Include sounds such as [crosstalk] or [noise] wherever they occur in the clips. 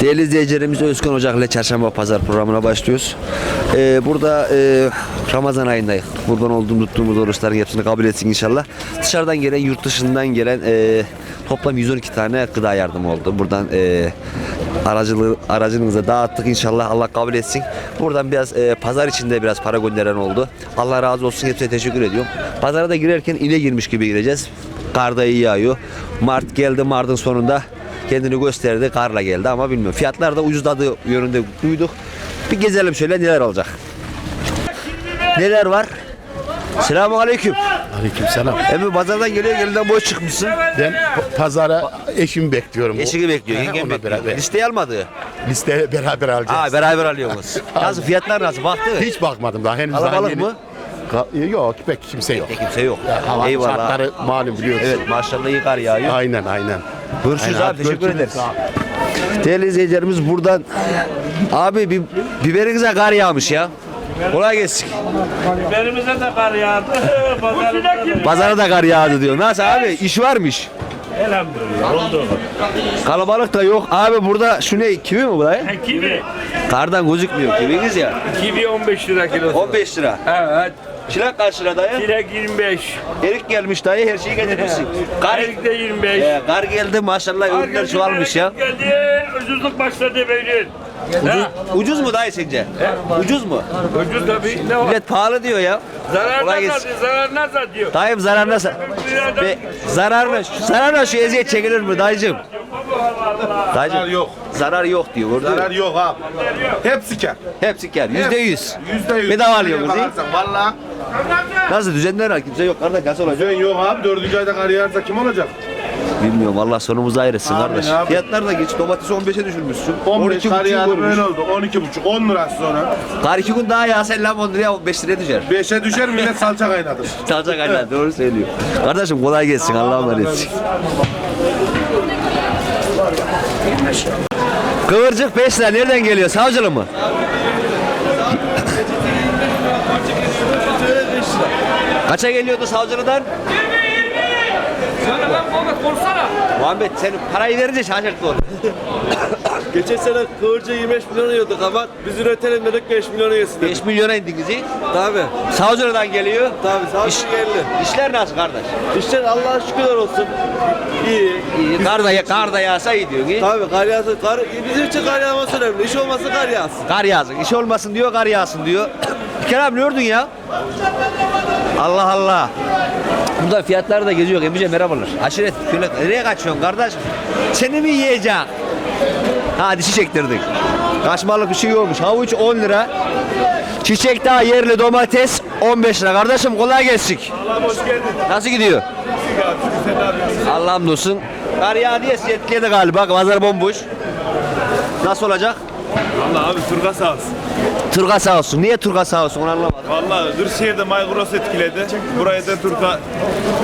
Değerli izleyicilerimiz Özkan Ocak ile Çarşamba Pazar programına başlıyoruz. Ee, burada e, Ramazan ayındayız. Kurban olduğum tuttuğumuz oruçların hepsini kabul etsin inşallah. Dışarıdan gelen, yurt dışından gelen e, toplam 112 tane gıda yardımı oldu. Buradan e, aracılığı, aracınıza dağıttık inşallah Allah kabul etsin. Buradan biraz e, pazar içinde biraz para gönderen oldu. Allah razı olsun hepsine teşekkür ediyorum. Pazara da girerken ile girmiş gibi gireceğiz. Kar da iyi yağıyor. Mart geldi Mart'ın sonunda kendini gösterdi. Karla geldi ama bilmiyorum. Fiyatlar da ucuzladığı yönünde duyduk. Bir gezelim şöyle neler olacak. Neler var? Selamun aleyküm. Aleykümselam. Emi pazardan geliyor gelinden boş çıkmışsın. Ben pazara eşimi bekliyorum. Eşini bekliyor, yengem bekliyor. beraber. Listeyi almadı. Liste beraber alacağız. Aa beraber alıyoruz. [laughs] nasıl fiyatlar nasıl? Baktı. Hiç bakmadım daha henüz daha yeni. mı? Ka- yok pek kimse yok. E, kimse yok. Hava Eyvallah. şartları malum biliyorsun. Evet maşallah iyi kar yağıyor. Aynen aynen. Görüşürüz Aynen, abi teşekkür ederiz. Değerli izleyicilerimiz buradan abi bir biberinize kar yağmış ya. Kolay gelsin. Biberimize de kar yağdı. [laughs] Pazara da kar yağdı diyor. Nasıl abi? İş varmış. Elhamdülillah oldu. Kalabalık da yok. Abi burada şu ne? Kivi mi bu dayı? Ha, Kivi. Kardan gözükmüyor. Kiviniz ya. Kivi 15 lira kilosu. 15 lira. Evet. Çilek kaç lira dayı? Çilek 25. Erik gelmiş dayı. Her şeyi getirmişsin. Kar, Erik de 25. Ee, kar geldi maşallah. Ürünler çoğalmış ya. Geldi. Ucuzluk başladı böyle. Ucuz, ucuz mu dayı sence? Ucuz mu? Ucuz tabii. Ne var? Millet pahalı diyor ya. Zarar Kolay gelsin. satıyor? Zarar ne satıyor? Dayım zararına sa- Be, zararına, zararına şu eziyet çekilir mi dayıcım? Zarar yok. Zarar yok diyor. Mü? Zarar yok abi. Hepsi kar. Hepsi kar. Yüzde yüz. Yüzde yüz. Bedava alıyoruz değil mi? Valla. Nasıl düzenler var? Kimse yok kardeş. Nasıl olacak? Düzen yok abi. Dördüncü ayda kar yağarsa kim olacak? Bilmiyorum. Allah sonumuzu ayırsın Amin kardeş. abi. Fiyatlar da geç. Domatesi 15'e düşürmüşsün. 15 kar 12,5 yağdı olmuş. böyle oldu. 12 buçuk, 10 lirası sonra. Kar iki gün daha yağsa lan 10 liraya 5 liraya düşer. 5'e düşer millet salça kaynatır. [laughs] Çalacak aynen doğru söylüyor. Kardeşim kolay gelsin. Allah'a emanet. Kıvırcık 5 lira nereden geliyor? Savcılı mı? Kaça geliyordu savcılıdan? Muhammed sen parayı verince şaşırttı onu. [laughs] Geçen sene kıvırcığı 25 milyon yiyorduk ama biz üretelim dedik 5 milyona yesin. 5 milyona indiniz iyi. Tabi. Savcılıdan geliyor. Tabi İş- İş... geldi. İşler nasıl kardeş? İşler Allah'a şükürler olsun. İyi. İyi. Kar da, kar da yağsa iyi diyor. iyi. Tabi kar yağsın. Kar, bizim için kar yağması önemli. İş olmasa kar yağsın. Kar yağsın. İş olmasın diyor, kar yağsın diyor. [coughs] Kerem ne ördün ya? Allah Allah. Burada fiyatları da geziyor. Emice merhabalar. Aşiret şöyle nereye kaçıyorsun kardeş? Seni mi yiyecek? Ha dişi çektirdik. Kaçmalık bir şey olmuş. Havuç 10 lira. Çiçek daha yerli domates 15 lira. Kardeşim kolay gelsin. Hoş geldin. Nasıl gidiyor? Allah'ım olsun. Kar yağdı diye etkiledi galiba. Pazar bomboş. Nasıl olacak? Vallahi abi Turga sağ olsun. Turga sağ olsun. Niye Turga sağ olsun onu anlamadım. Vallahi Kırşehir'de Maygros etkiledi. Burayı da Turga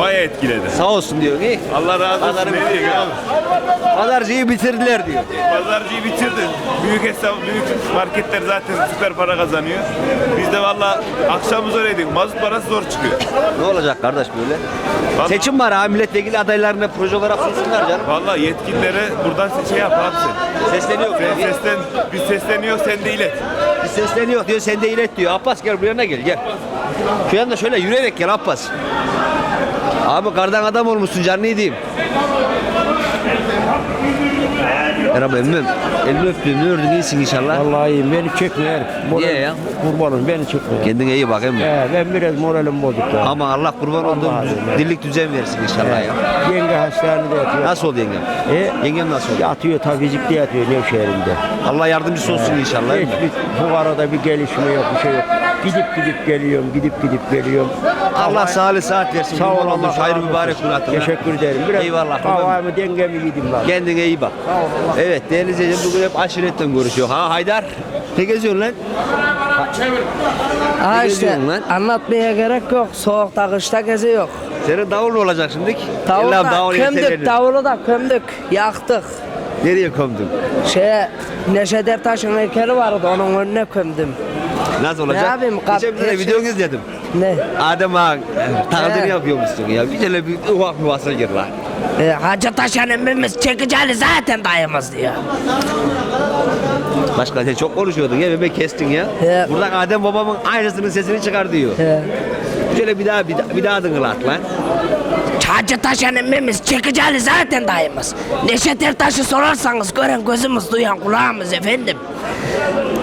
bayağı etkiledi. Sağ olsun diyor. İyi. Allah razı olsun. Pazarı Ne diyeyim abi? Pazarcıyı bitirdiler diyor. Pazarcıyı bitirdi. Büyük hesap, büyük marketler zaten süper para kazanıyor. Biz de vallahi akşam öyleydik. Mazot parası zor çıkıyor. Ne olacak kardeş böyle? Vallahi- Seçim var ha milletvekili adaylarına proje olarak sunsunlar canım. Vallahi yetkililere buradan şey yap abi sen. Sesleniyor. Sen seslen, biz sesleniyor sen de ilet. Sesleniyor diyor sen de ilet diyor. Abbas gel bu yana gel gel. Şu yanda şöyle yürüyerek gel Abbas. Abi kardan adam olmuşsun canını yediğim. Merhaba emmim. Elini öptüm. Ne ördün iyisin inşallah. Vallahi iyiyim. Beni çekme herif. Niye ya? Kurbanım beni çekme. ya. Kendine iyi bak emmi. He, ben biraz moralim bozuk ya. Ama Allah kurban olduğum Allah Allah. dillik düzen versin inşallah ya. Yenge hastanede yatıyor. Nasıl oldu yengem? E? Yengem nasıl oldu? Yatıyor tavizikte yatıyor Nevşehir'inde. Allah yardımcısı olsun inşallah. Hiçbir bu arada bir gelişme yok bir şey yok. Gidip gidip geliyorum, gidip gidip geliyorum. Allah sağlık saat versin. Sağ ol Allah. razı mübarek hatırına. Teşekkür ederim. Biraz Eyvallah. Havamı dengemi yedim lan. Kendine iyi bak. Evet değerli izleyicilerim bugün hep aşiretten görüşüyor. Ha Haydar. Ne geziyorsun lan? Ha Ne işte anlatmaya gerek yok. Soğukta kışta gezi yok. Senin davul olacak şimdi? Davulu Allah'ım da davul kömdük, davulu da kömdük, yaktık. Nereye kömdün? Şey, Neşet Ertaş'ın heykeli vardı, onun önüne kömdüm. Nasıl olacak? yapayım? Kap- Geçen bir şey- videonu izledim. Ne? Adem Ağa taklidini He. yapıyormuşsun ya. Bir şöyle bir ufak bir vasa gir lan. E, Hacı Taşan emmimiz çekiceli zaten dayımız diyor. Başka sen çok konuşuyordun ya bebek kestin ya. He. Buradan Adem babamın aynısının sesini çıkar diyor. He. Şöyle bir daha bir daha, bir daha dıngılat lan. Hacı Taşan emmimiz çekiceli zaten dayımız. Neşet Ertaş'ı sorarsanız gören gözümüz duyan kulağımız efendim.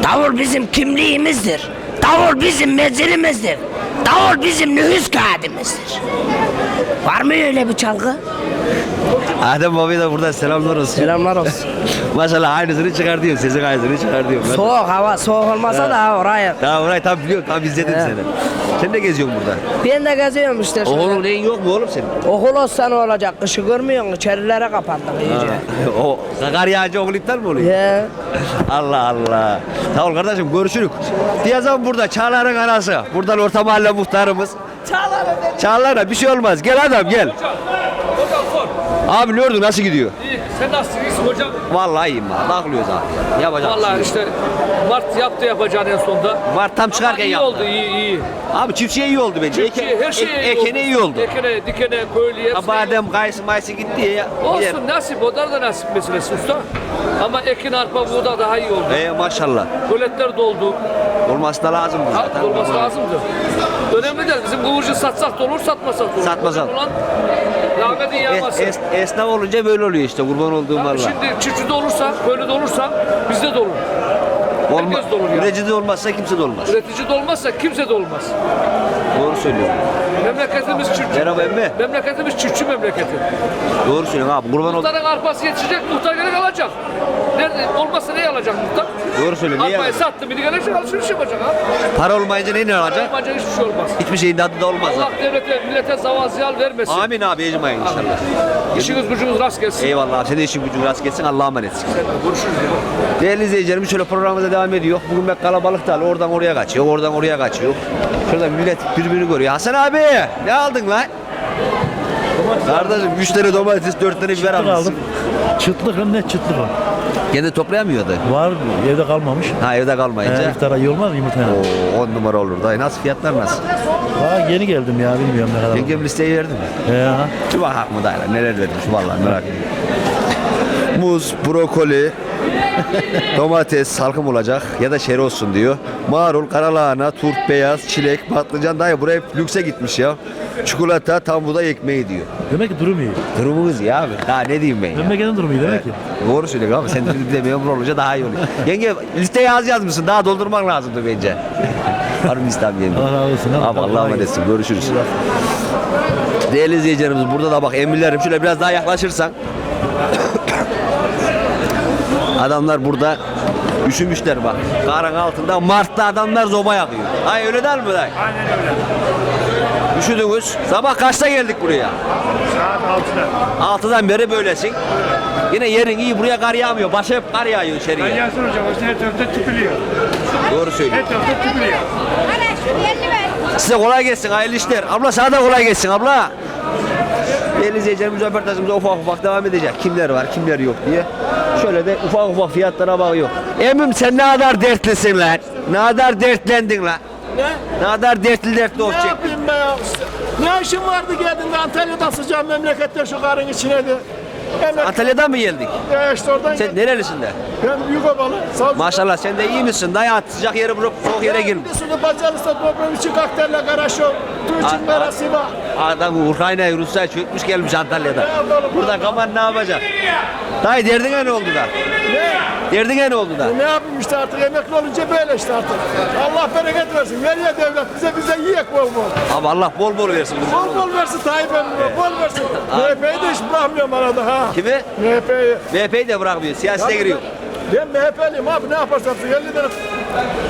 Davul bizim kimliğimizdir. Davul bizim menzilimizdir. Davul bizim nüfus kağıdımızdır. Var mı öyle bir çalgı? Adem babaya da buradan selamlar olsun. Selamlar olsun. Maşallah aynısını çıkar diyor. Sesin aynısını çıkar diyor. Ben- soğuk hava soğuk olmasa da oraya. Tamam orayı tam biliyorum. Tam izledim He. seni. Sen de geziyorsun burada. Ben de geziyorum işte. şöyle. Oğlum neyin yok mu oğlum senin? Okul olsa ne olacak? Kışı görmüyor musun? İçerilere kapandık iyice. [laughs] o kar yağınca okul iptal mi oluyor? He. [laughs] Allah Allah. Tamam kardeşim görüşürük. Diyazam burada Çağlar'ın anası. Buradan orta mahalle muhtarımız. Çağlar'a bir şey olmaz. Gel adam gel. Abi ne oldu nasıl gidiyor? İyi. Sen nasılsın? İyisin hocam. Vallahi iyiyim abi. Bakılıyoruz abi. Yapacak bir şey Vallahi yok. işte Mart yaptı yapacağını en sonunda. Var tam çıkarken iyi yaptı. oldu, iyi iyi. Abi çiftçiye iyi oldu bence. Eke, Şey, her şey ek- iyi ekene iyi oldu. Ekene, dikene, köylüye. Ha, Badem, kayısı, mayısı gitti ya. Gider. Olsun nasip, onlar da nasip meselesi usta. Ama ekin, arpa, buğda daha iyi oldu. Ee, maşallah. Göletler doldu. Olması da lazım bu Ha, zaten. dolması lazımdı. Önemli değil. Bizim kıvırcık satsak da olur, satmasak da olur. Satmasak. Önemli olan rahmetin yağması. Es, es, esnaf olunca böyle oluyor işte kurban olduğum Tabii valla. Şimdi çiftçide olursa, köylüde olursa bizde de olur. Olma, herkes de olur ya. üretici de olmazsa kimse de olmaz. Üretici de olmazsa kimse de olmaz. Doğru söylüyorsun. Memleketimiz çiftçi. Merhaba emmi. Memleketimiz çiftçi memleketi. Doğru söylüyorsun abi. Kurban ol. Muhtarın arpası yetişecek, muhtar gelip alacak. Nerede olmazsa ne alacak muhtar? Doğru söylüyorsun. Niye Arpayı alacak? sattı, biri gelecek alışveriş yapacak ha. Para olmayınca ne alacak? Olmayacak hiçbir şey olmaz. Hiçbir şeyin tadı da olmaz. Allah devlete, millete zaval ziyal vermesin. Amin abi ecmain inşallah. İşiniz gücünüz rast gelsin. Eyvallah abi. Sen de işin gücün rast gelsin. Allah'a emanetsin. Görüşürüz ya. Değerli izleyicilerimiz şöyle programımıza devam ediyor. Bugün pek kalabalık da oradan oraya kaçıyor, oradan oraya kaçıyor. Şurada millet birbirini görüyor. Hasan abi ne aldın lan? Kardeşim 3 tane domates, 4 tane biber almışsın. Çıtlık hem de çıtlık o. Kendi toplayamıyordu. Var evde kalmamış. Ha evde kalmayınca. He, iftara iyi olmaz mı yumurta? Oo 10 numara olur dayı. Nasıl fiyatlar nasıl? Aa, yeni geldim ya bilmiyorum ne kadar. Yengem listeyi verdi mi? He, ha. Şu hak mı dayılar neler vermiş vallahi merak ediyorum. Muz, brokoli, domates salkım olacak ya da şeri olsun diyor. Marul, karalahana, turp, beyaz, çilek, patlıcan dayı buraya hep lükse gitmiş ya. Çikolata, tam buğday ekmeği diyor. Demek ki durum iyi. Durumunuz iyi abi. Daha ne diyeyim ben ya. Memleketin durumu iyi demek ki. Doğru söylüyorsun abi. Sen bir de memur olunca daha iyi olur. Yenge listeyi az yazmışsın. Daha doldurman lazımdı bence. [laughs] Mı İslam yenge? Allah razı olsun. Abi Allah'a emanetsin. Görüşürüz. Değerli izleyicilerimiz burada da bak emirlerim şöyle biraz daha yaklaşırsan. Adamlar burada üşümüşler bak. Karın altında Mart'ta adamlar zoba yakıyor. Hay öyle değil mi dayı? Aynen öyle. Üşüdünüz. Sabah kaçta geldik buraya? Saat 6'da. Altıdan beri böylesin. Yine yerin iyi buraya kar yağmıyor. Başa hep kar yağıyor içeriye. Yansın hocam. O her tarafta tüpülüyor. Doğru söylüyor. Her tarafta tüpülüyor. Size kolay gelsin hayırlı işler. Abla sana da kolay gelsin abla. Değerli izleyicilerimiz röportajımıza ufak ufak devam edecek. Kimler var kimler yok diye. Şöyle de ufak ufak fiyatlara bakıyor. Emmim sen ne kadar dertlisin lan? Ne kadar dertlendin lan? Ne? Ne kadar dertli dertli Ne olacak. yapayım ben ya? Ne işin vardı geldin de Antalya'da sıcağın memlekette şu karın içine de. Memleket Antalya'dan mı geldik? ya işte oradan Sen gel. nerelisin de? Ben Yugobalı. Sağ Maşallah sen de iyi misin? Dayı at sıcak yere bırakıp soğuk yere girme. Bir sürü bacarısta toprağın içi kakterle karaşo. Tuğçin merasima. Adam Ukrayna'yı Rusya çökmüş gelmiş Antalya'da. Burada kaman ne yapacak? Dayı derdine ne oldu da? Ne? Derdine ne oldu da? Ne yapayım işte artık emekli olunca böyle işte artık. Allah bereket versin. Veriyor devlet bize bize yiyek bol bol. Abi Allah bol bol versin. Bol bol versin Tayyip Emre. Bol versin. MHP'yi de hiç bırakmıyorum arada ha. Kimi? MHP'yi. MHP'yi de bırakmıyor. Siyasete giriyor. Ben MHP'liyim abi ne yaparsam 50 tane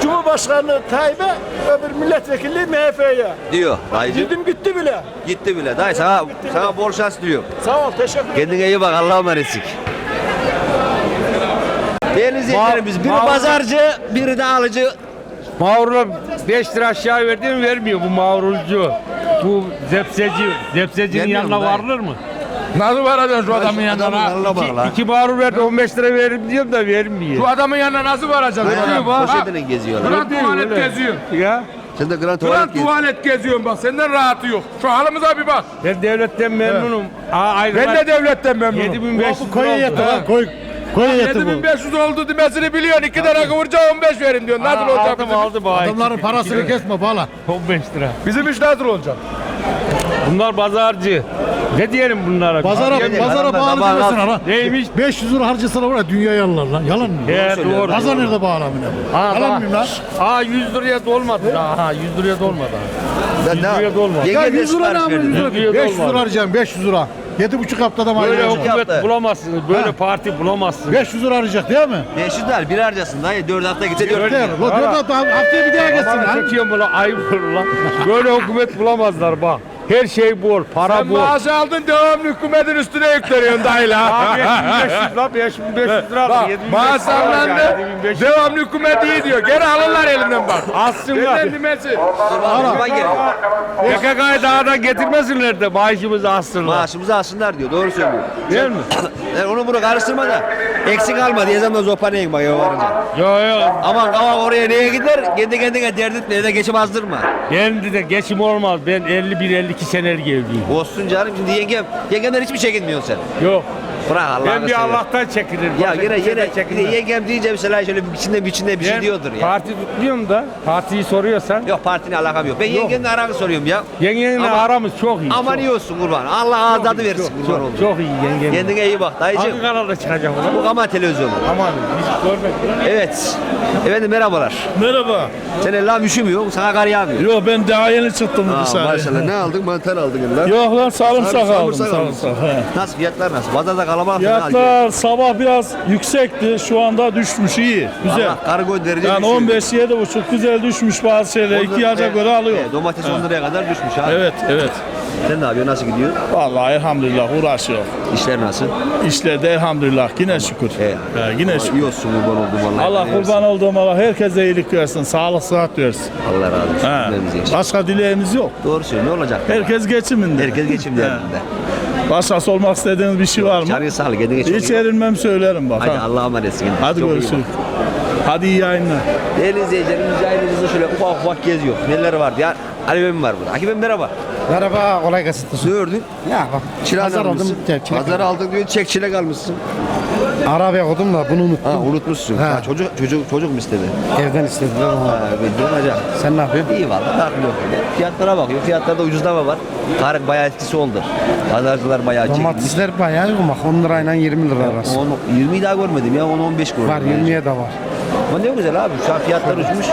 Cumhurbaşkanı Tayyip'e öbür milletvekilliği MHP'ye. Diyor. Dayıcım Girdim gitti bile. gitti bile. Dayı sana, sana bol şans diliyorum. Sağ ol teşekkür ederim. Kendine iyi bak. Allah'a emanetsin. Değerli izleyicilerimiz biri pazarcı, biri de alıcı. Mağrur'a 5 lira aşağı verdim vermiyor bu mağrurcu. Bu zepseci, zepsecinin Vermiyor mu yanına dayı? varılır mı? Nasıl varacaksın şu adamın yanına? Yanına bak lan. İki, iki mağrur verdi 15 lira veririm diyorum da vermiyor. adamın yanına nasıl varacaksın? Aynen, Poşetine geziyorlar. Öyle değil, öyle. geziyor. Ya. Sen de Grand Ulan Tuvalet gezdin. tuvalet geziyorum bak senden rahatı yok. Şu halimize bir bak. Ben devletten memnunum. ben de devletten memnunum. 7500 Koy yeti lan koy. Koy yeti bu. 7500 oldu demesini biliyorsun. 2 tane kıvırcığa 15 verin diyorsun. Nasıl olacak Aldım bizim? aldım. Adamların parasını kesme bala. 15 lira. Bizim iş nasıl olacak? Bunlar pazarcı. Ne diyelim bunlara? Pazara, Abi, pazara adamlar bağlı sabah lan. Neymiş? 500 lira harcasana var ya dünya yalan lan. Yalan mı? He doğru. Pazar nerede bağlı amına bu? Ha, Yalan mıyım lan? Aa 100 liraya dolmadı daha. Ha 100 liraya dolmadı. Ben ne Yüzüğe dolma. Yenge Ya de 100 lira ne sipariş amına verdi. 100 lira? Yüzüğe 500 dolmadı. lira harcayacağım 500 lira. 7,5 haftada mı Böyle hükümet yaptı. bulamazsınız. Böyle parti bulamazsınız. 500 lira harcayacak değil mi? 500 dolar bir harcasın dayı. 4 hafta gitse 4 Yeter. Lo dört hafta haftaya bir daha geçsin Bana lan. çekiyorum bunu ayıp olur lan. Böyle hükümet bulamazlar bak. Her şey bol, para Sen bol. maaşı aldın devamlı hükümetin üstüne yükleniyorsun dayı la. [laughs] Abi 7500 lan 5500 lira aldı. 7500 maaş lira aldı zamlandı. yani, 7500. Devamlı hükümet iyi diyor. Geri alırlar elinden bak. Alsınlar. Benden demesi. Zaman geliyor. PKK'yı dağdan getirmesinler de maaşımızı alsınlar. Maaşımızı alsınlar diyor. Doğru söylüyor. Değil mi? Yani [coughs] onu bunu karıştırma da. Eksik alma diye zaman zopa neyim bak varınca. Yo yo. Aman aman oraya neye gider? Kendi kendine dert etme. Evde geçim azdırma. Benim de geçim olmaz. Ben 51-52 senelik evliyim. Olsun canım. Şimdi yengem. Yengemden hiçbir çekinmiyorsun sen. Yok. Bırak Allah'ını Ben bir seversen. Allah'tan çekinirim. Ya Başka yine kimseden yine de çekinmem. yengem deyince mesela şöyle bir içinde bir içinde bir şey Ben diyordur ya. Parti tutmuyorum da partiyi soruyorsan. Yok partine alakam yok. Ben yengemle aranı soruyorum ya. Yengenle Ama- aramız çok iyi. Aman çok, iyi olsun kurban. Allah ağız tadı versin çok, kurban oldu. çok, çok iyi yengen. Kendine iyi bak dayıcım. Hangi kanalda çıkacak ulan? Bu ama televizyonu. Aman hiç görmek. Evet. Efendim merhabalar. Merhaba. Sen ellam üşümüyor, sana kar yağmıyor. Yok ben daha yeni çıktım Aa, maşallah ne aldın? Mantar aldın illa. Yok lan sarımsak Sarımsak aldım sarımsak. he. Nasıl fiyatlar nasıl? Pazarda kalabalık? Fiyatlar sabah biraz yüksekti. Şu anda düşmüş iyi. Güzel. Allah karı gönderecek. Yani 15 7 buçuk güzel düşmüş bazı şeyler. ihtiyaca göre alıyor. domates 10 liraya kadar düşmüş abi. Evet evet. Sen ne yapıyorsun? Nasıl gidiyor? Vallahi elhamdülillah uğraşıyor. İşler nasıl? İşlerde elhamdülillah yine şükür. He. He, yine şükür. İyi olsun kurban oldum vallahi. Allah kurban olduğum Allah herkese iyilik versin. Sağlık sıhhat versin. Allah razı olsun. He. Cümlemize yaşa. Başka dileğimiz yok. Doğru söylüyor. Ne olacak? Herkes geçiminde. Herkes geçim derdinde. Başkası olmak istediğiniz bir şey var mı? Canın sağlık. Kendine çok Hiç iyi. bak. erinmem söylerim bak. Hadi ha. Allah'a emanetsin. kendine. Hadi Çok iyi görüşürüz. bak. Hadi iyi yayınlar. Değerli izleyicilerimiz yayınımızda şöyle ufak ufak geziyor. Neler var ya? Ali Bey var burada. Akif Bey merhaba. Merhaba kolay gelsin. Ne ördün? Ya bak. Çilek Pazar almışsın. aldım. Çilek Pazar aldın diyor çek çilek almışsın. Arabaya koydum da bunu unuttum. Ha unutmuşsun. Ha. Ha. çocuk çocuk çocuk mu istedi? Evden istediler. Ha bildiğin hocam. Sen ne yapıyorsun? İyi valla takip yok. Fiyatlara bakıyor. Fiyatlarda ucuzlama var. Tarık bayağı etkisi oldu. Pazarcılar bayağı çekilmiş. Domatesler bayağı yoğun bak 10 lirayla 20 lira arası. 10, 20'yi daha görmedim ya 10-15 gördüm. Var yani. 20'ye de var. Ama ne güzel abi şu an fiyatlar uçmuş.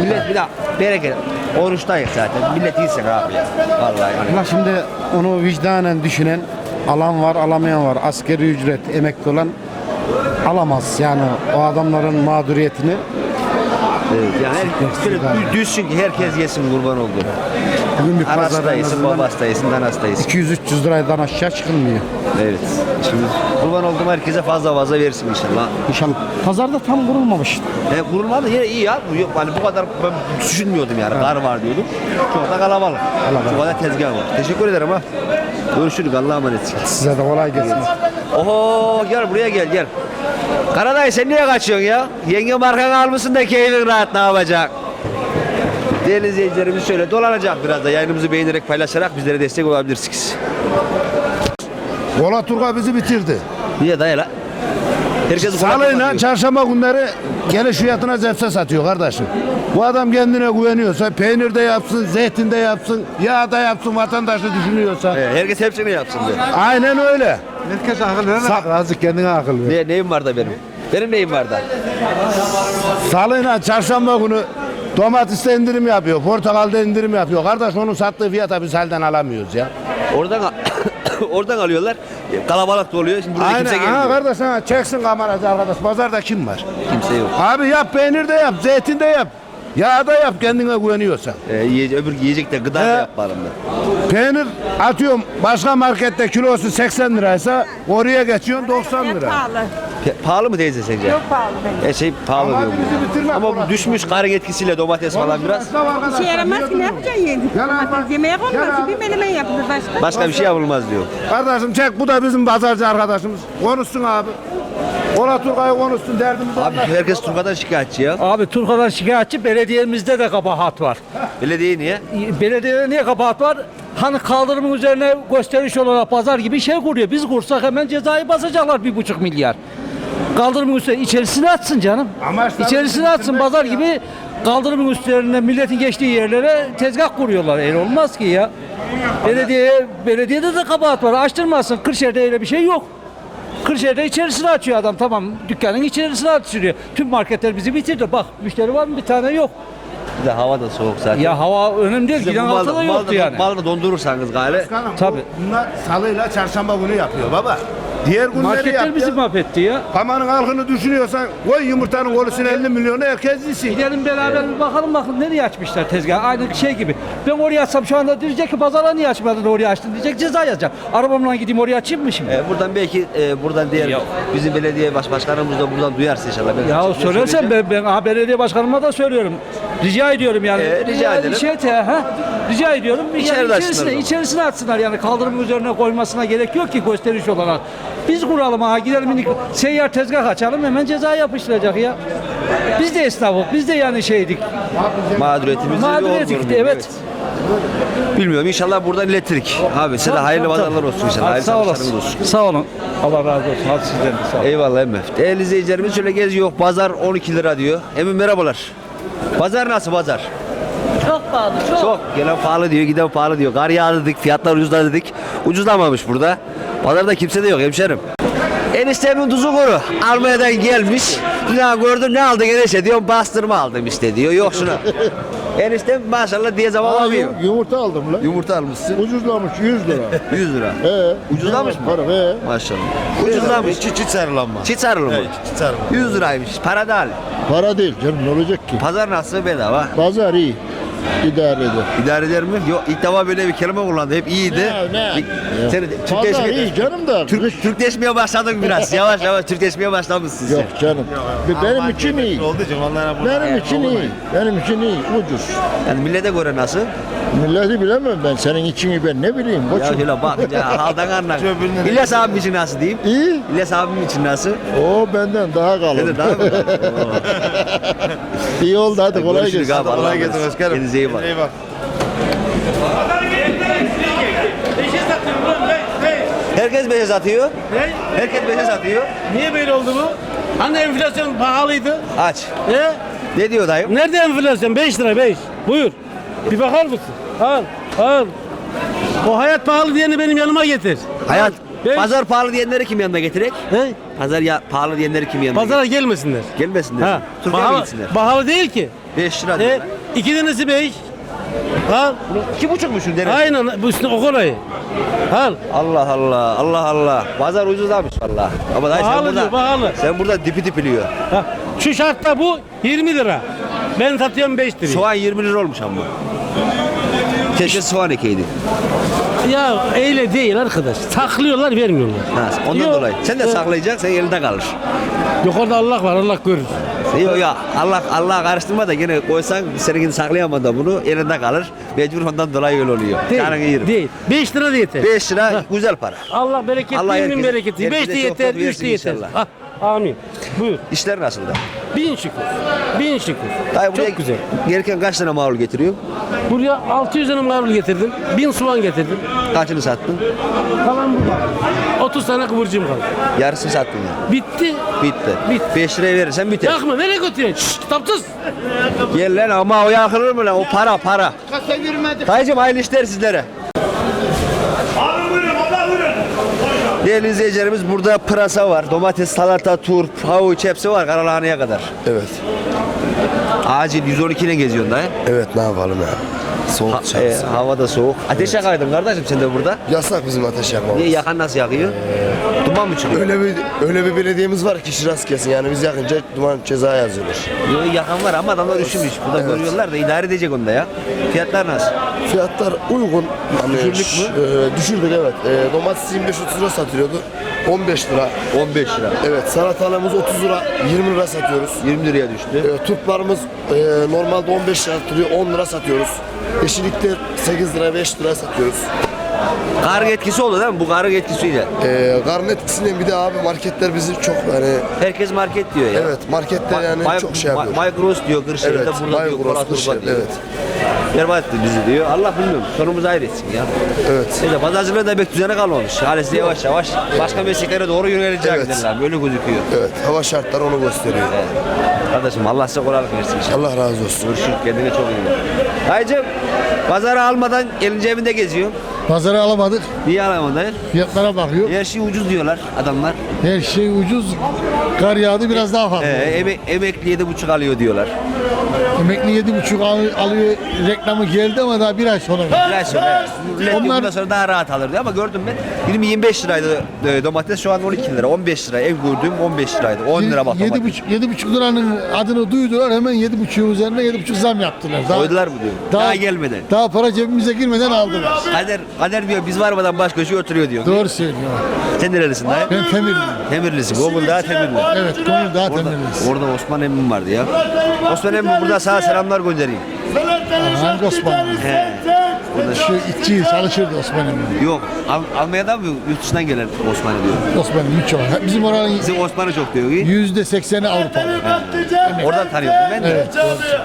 Millet bir daha bereket. Oruçtayız zaten. Millet iyisin abi ya. Vallahi. Ama şimdi onu vicdanen düşünen alan var alamayan var. Askeri ücret emekli olan alamaz. Yani o adamların mağduriyetini Evet, yani her, şöyle dü- düşsün ki herkes yesin kurban oldu. bugün bir Anası pazarda da en yesin, azından babası da yesin, danası da yesin. 200-300 liradan aşağı çıkılmıyor. Evet. Şimdi kurban oldum herkese fazla fazla versin inşallah. İnşallah. Pazarda tam kurulmamış. E, kurulmadı yine iyi ya. Bu yok- Hani bu kadar ben düşünmüyordum yani. Kar var diyordum. Çok da kalabalık. Çok da tezgah var. Teşekkür ederim ha. Görüşürüz. Allah'a emanet. Size de kolay gelsin. Oho gel buraya gel gel. Karaday sen niye kaçıyorsun ya? Yenge markanı almışsın da keyfin rahat ne yapacak? Değerli izleyicilerimiz şöyle dolanacak biraz da yayınımızı beğenerek paylaşarak bizlere destek olabilirsiniz. Kola Turga bizi bitirdi. Niye dayı la? Herkes Salıyla çarşamba günleri geliş fiyatına zepse satıyor kardeşim. Bu adam kendine güveniyorsa peynir de yapsın, zeytin de yapsın, yağ da yapsın vatandaşı düşünüyorsa. He, herkes hepsini yapsın diyor. Aynen öyle. Herkes akıl verir. Azıcık kendine akıl ver. Ne, neyim var da benim? Benim neyim var da? Salıyla çarşamba günü domateste indirim yapıyor, portakalda indirim yapıyor. Kardeş onun sattığı fiyata biz halden alamıyoruz ya. Oradan [coughs] oradan alıyorlar. Kalabalık da oluyor. Şimdi burada kimse Aynen. Ha gelmiyor. kardeş ha çeksin kamerası arkadaş. Pazarda kim var? Kimse yok. Abi yap peynir de yap, zeytin de yap. Yağ da yap kendine güveniyorsan. Ee, yiye- öbür yiyecek de gıda da He. yap bari da. Peynir atıyorum başka markette kilosu 80 liraysa oraya geçiyorsun 90 lira. Pe- pahalı mı teyze sence? Yok pahalı. E şey pahalı Ama diyorum. bizi bitirme Ama bu düşmüş karın etkisiyle domates falan biraz. İşe yaramaz ki ne yapacaksın yani? Domates yemeğe konmaz. Bir menemen yapılır başka. Başka bir şey yapılmaz diyor. Kardeşim çek bu da bizim pazarcı arkadaşımız. Konuşsun abi. Ona Turgay'ı konuşsun derdimizi Abi herkes Turka'dan şikayetçi ya. Abi Turka'dan şikayetçi belediyemizde de kabahat var. Belediye niye? Belediyede niye kabahat var? Hani kaldırımın üzerine gösteriş olarak pazar gibi şey kuruyor. Biz kursak hemen cezayı basacaklar bir buçuk milyar. Kaldırımın üstüne içerisine atsın canım. Amaçları İçerisine atsın pazar ya. gibi kaldırımın üstlerine milletin geçtiği yerlere tezgah kuruyorlar. Öyle olmaz ki ya. Belediye, belediyede de kabahat var. Açtırmasın. Kırşehir'de öyle bir şey yok. Kırşehir'de içerisine açıyor adam tamam. Dükkanın içerisine açıyor. Tüm marketler bizi bitirdi. Bak müşteri var mı? Bir tane yok. Bir de hava da soğuk zaten. Ya hava önemli değil. Giden altta da yoktu yani. malı dondurursanız galiba. Başkanım, Tabii. bu- Bunlar salıyla çarşamba günü yapıyor baba. Diğer günleri Marketler yap bizi ya. mahvetti ya. Kamanın halkını düşünüyorsan koy yumurtanın golüsünü 50 milyonu herkes yesin. Gidelim beraber bir bakalım bakın nereye açmışlar tezgah. Aynı şey gibi. Ben oraya açsam şu anda diyecek ki pazara niye açmadın oraya açtın diyecek ceza yazacak. Arabamla gideyim oraya açayım mı şimdi? Ee, buradan belki e, buradan diğer bizim belediye baş başkanımız da buradan duyarsa inşallah. Ben Ya açıkça söylersen söyleyeceğim. ben, ben ha, belediye başkanıma da söylüyorum. Rica ediyorum yani. Ee, rica Ya, edelim. Şey, te, ha, rica ediyorum. Yani İçeride o içerisine, içerisine atsınlar yani kaldırımın üzerine koymasına gerek yok ki gösteriş olarak. Biz kuralım ha gidelim minik seyyar tezgah açalım hemen ceza yapıştıracak ya. Biz de esnafız biz de yani şeydik. mağduriyetimizi Mağduriyet gitti evet. Bilmiyorum inşallah buradan ilettirik. Abi size de hayırlı tabii. olsun inşallah. Hayırlı sağ olasın. olsun. Sağ olun. Allah razı olsun. Hadi sizden de sağ olun. Eyvallah emmi. Değerli izleyicilerimiz şöyle geziyor. Pazar 12 lira diyor. Emin merhabalar. Pazar nasıl pazar? Çok pahalı çok. Çok. Gelen pahalı diyor, giden pahalı diyor. Kar yağdı dedik, fiyatlar ucuzladı dedik. Ucuzlamamış burada. Pazarda kimse de yok hemşerim. Eniştemin tuzu kuru. Almanya'dan gelmiş. Ya gördüm ne aldın enişte diyorum bastırma aldım işte diyor. Yok şunu. [laughs] Eniştem maşallah diye zaman alamıyor. Yumurta aldım lan. Yumurta almışsın. Ucuzlamış 100 lira. [laughs] 100 lira. He. Ucuzlamış mı? Para he. Maşallah. Ucuzlamış. Çiçi sarılanma. Çit sarılı mı? Çiçi sarılanma. 100 liraymış. Para da al. Para değil canım ne olacak ki? Pazar nasıl bedava? Pazar iyi. İdare eder. İdare eder mi? Yok ilk defa böyle bir kelime kullandı. Hep iyiydi. Ne, ne? Bir- Sen Pazar Türkleşmeye, iyi canım da. Türk, Türkleşmeye başladın biraz. [laughs] Yavaş yavaş Türkleşmeye başlamışsın sen. Yok canım. Benim için iyi. Onlara burada Benim için iyi. Benim için iyi. Ucuz. Yani millete göre nasıl? Milleti bilemem ben. Senin içini ben ne bileyim. Ya Koçum. şöyle bak ya [laughs] haldan anla. İlyas abim için nasıl diyeyim? İyi. İlyas abim için nasıl? O benden daha kalın. Dedi daha mı? [laughs] iyi oldu hadi kolay Görüşürüz gelsin. abi. Allah'a emanet. Kendinize iyi bakın. Eyvallah. Herkes beşe satıyor. Herkes beşe satıyor. Niye böyle oldu bu? Hani enflasyon pahalıydı? Aç. He? Ne diyor dayım? Nerede enflasyon? 5 lira 5. Buyur. Bir bakar mısın? Al. Al. O hayat pahalı diyeni benim yanıma getir. Hayat. Beş. Pazar pahalı diyenleri kim yanına getirek? He? Pazar ya pahalı diyenleri kim yanına Pazara gelmesinler. getirek? Gelmesinler. Ha. Türkiye'ye mi Pahalı, gitsinler? pahalı değil ki. 5 lira He? diyorlar. İki tanesi 5. Al. İki buçuk mu şu dere? Aynen bu üstüne o kolayı. Al. Allah Allah Allah Allah. Pazar ucuzlamış valla. Ama dayı sen Pahalı burada, diyor, pahalı. sen burada dipi dipiliyor. Ha. Şu şartta bu 20 lira. Ben satıyorum 5 lira. Soğan 20 lira olmuş ama. Keşke soğan ekeydi. Ya öyle değil arkadaş. Saklıyorlar vermiyorlar. Ha, ondan Yok. dolayı. Sen de Yok. saklayacaksın elinde kalır. Yok orada Allah var Allah görür. Yok ya Allah Allah karıştırma da gene koysan seninkini saklayamam da bunu elinde kalır. Mecbur ondan dolayı öyle oluyor. Değil. Canını yerim. Değil. 5 lira da yeter. 5 lira güzel para. Allah bereket Allah Allah herkese- bereketi. 5 herkese de yeter, çok 3 versin de yeter. inşallah. Amin. Buyur. İşler nasıl da? Bin şükür. Bin şükür. Dayı buraya Çok güzel. Gelirken kaç tane marul getiriyor? Buraya 600 tane marul getirdim. 1000 soğan getirdim. Kaçını sattın? Kalan burada. 30 tane kıvırcığım kaldı. Yarısını sattın ya. Bitti. Bitti. Bitti. 5 liraya verirsen biter. Yakma nereye götürüyorsun? Şşş kitapsız. Gel lan ama o yakılır mı lan? O para para. Kasa yürümedi. Dayıcım hayırlı işler sizlere. Abi buyurun, Allah buyurun. Değerli izleyicilerimiz burada pırasa var, domates, salata, turp, havuç hepsi var karalahaneye kadar. Evet. Acil 112 ile geziyorsun dayı. Evet ne yapalım ya. Soğuk Ha, e, hava da soğuk. Ateş yakaydın kardeşim sen de burada. Yasak bizim ateş yakmamız. Niye yakan nasıl yakıyor? Duman mı çıkıyor? Öyle bir öyle bir belediyemiz var ki şiraz kesin yani biz yakınca duman ceza yazıyorlar. Yok yakan var ama adamlar üşümüş. Burada Evet. görüyorlar da idare edecek onu da ya. Fiyatlar nasıl? Fiyatlar uygun. Yani Düşürdük mü? e, düşürdük evet. E, domates 25-30 lira satılıyordu. 15 lira. 15 lira. Evet salatalığımız 30 lira 20 lira satıyoruz. 20 liraya düştü. E, turplarımız e, normalde 15 lira satılıyor 10 lira satıyoruz. Yeşillikler 8 lira 5 lira satıyoruz. Karın etkisi oldu değil mi? Bu karın etkisiyle. Ee, karın etkisiyle bir de abi marketler bizi çok yani Herkes market diyor ya. evet marketler yani Ma- çok şey Ma- yapıyor. Micros diyor, Kırşehir'de Evet, burada diyor, Micros, Polat Urfa Kırşehir, diyor. evet. Berbat etti bizi diyor. Allah bilmiyorum. Sonumuz ayrılsın ya. Evet. Neyse pazarcılığa da pek düzene kalmamış. Halisi yavaş yavaş başka mesleklere doğru yönelecek Evet. giderler. Böyle gözüküyor. Evet, hava şartları onu gösteriyor. Kardeşim Allah size kolaylık versin inşallah. Allah razı olsun. Görüşürüz. Kendine çok iyi bak. Dayıcım pazara almadan gelince evinde geziyorum. Pazara alamadık. Niye alamadın? Fiyatlara bakıyor. Her şey ucuz diyorlar adamlar. Her şey ucuz. Kar yağdı biraz daha fazla. Ee, eme- emekli yedi buçuk alıyor diyorlar. Emekli yedi buçuk alıyor reklamı geldi ama daha bir ay sonra. Biraz sonra. Millet Onlar- bundan sonra daha rahat alır diyor ama gördüm ben. 20-25 liraydı e, domates şu an 12 lira. 15 lira. Ev gördüğüm 15 liraydı. 10 lira bak Yedi domates. buçuk, yedi buçuk liranın adını duydular hemen yedi buçuğun üzerine yedi buçuk zam yaptılar. Daha, Koydular mı diyor. Daha, gelmeden. Daha para cebimize girmeden aldılar. Kader, kader diyor biz varmadan baş köşeye oturuyor diyor. Doğru söylüyor. Sen nerelisin dayı? Ben Temirliyim. Temirlisin. Gogul daha Temirli. Evet, Gönül daha Orada, orada Osman emmim vardı ya. Osman emmim burada sana selamlar göndereyim. Hangi Osman? He. Burada Şu itçi çalışırdı Osman Emin. Yok. Al- Almanya'dan mı? Yurt dışından gelen Osman diyor. Osman Emin çok. Bizim oranın Bizim Osman'ı çok diyor. Yüzde sekseni Avrupalı. Oradan tanıyordum ben de. Evet,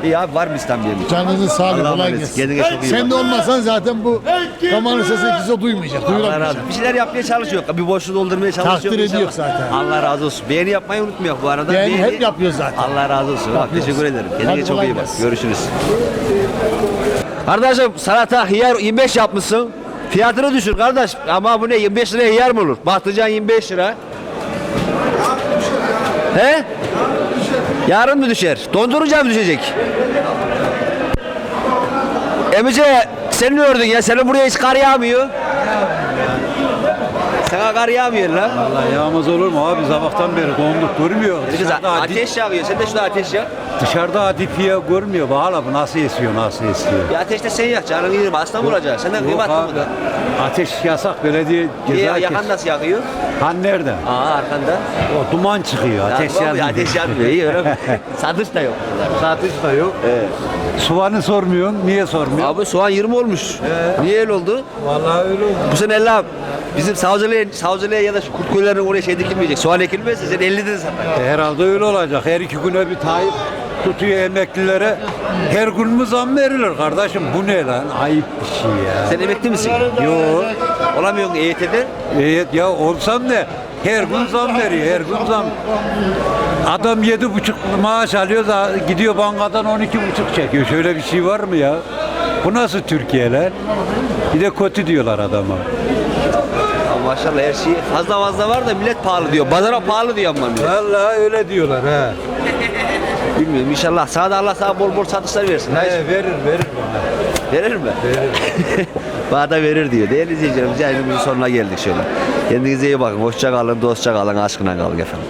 İyi abi var mı mi? Canınızın sağlığı kolay gelsin. Kendine çok iyi Sen de olmasan zaten bu zamanın sesi kimse duymayacak. Allah razı Duyuramayacak. olsun. Bir şeyler yapmaya çalışıyor. Bir boşluğu doldurmaya çalışıyor. Takdir ediyor zaten. Allah razı olsun. Beğeni yapmayı unutmuyor bu arada. Yani Beğeni- hep yapıyor zaten. Allah razı olsun. Bak, teşekkür ederim. Kendine çok iyi bak. Görüşürüz. Kardeşim salata hıyar 25 yapmışsın. Fiyatını düşür kardeş. Ama bu ne 25 liraya hıyar mı olur? Patlıcan 25 lira. He? Yarın mı düşer? Dondurunca mı düşecek? Emice sen ne ördün ya? Senin buraya hiç kar yağmıyor. Sana kar yağmıyor lan. Vallahi yağmaz olur mu abi sabahtan beri donduk durmuyor. Kız, Dışarıda adi, ateş yağıyor. Sen de şurada ateş yak. dışarıda adipiye görmüyor. Bahala bu nasıl esiyor nasıl esiyor. Ya ateşte sen yak. Canın. Hasta mı olacaksın? Senden Yok kıymetli abi, mi da? Ateş yasak belediye Niye ceza yakan kes. nasıl yakıyor? Han nerede? Aa arkanda. O duman çıkıyor. Ateş Ya, yanmıyor. Ateş yanmıyor. İyi öyle mi? [laughs] Satış da yok. Satış da yok. Soğanı sormuyorsun. Niye sormuyorsun? Abi soğan 20 olmuş. Niye öyle oldu? Vallahi öyle oldu. Bu sene 50 abi. Bizim savcılığa, savcılığa ya da şu kurtköylerin oraya şey dikilmeyecek. Soğan ekilmezse sen 50 de satar. E, Herhalde öyle olacak. Her iki güne bir Tayyip tutuyor emeklilere. Her gün mü zam verilir kardeşim? Bu ne lan? Ayıp bir şey ya. Sen emekli misin? Yok. Olamıyorsun EYT'de. Evet ya olsam ne? Her gün zam veriyor, her gün zam. Adam yedi buçuk maaş alıyor da gidiyor bankadan on iki buçuk çekiyor. Şöyle bir şey var mı ya? Bu nasıl Türkiye lan? Bir de kötü diyorlar adama. Maşallah her şey fazla fazla var da millet pahalı diyor. Pazara pahalı diyor ama millet. Vallahi öyle diyorlar ha. [laughs] Bilmiyorum inşallah. Sana da Allah sana bol bol satışlar versin. Hayır. Verir verir bana. Verir mi? Verir. [laughs] Bana da verir diyor. Değerli izleyicilerimiz yayınımızın sonuna geldik şöyle. Kendinize iyi bakın. Hoşça kalın, dostça kalın, aşkına kalın efendim.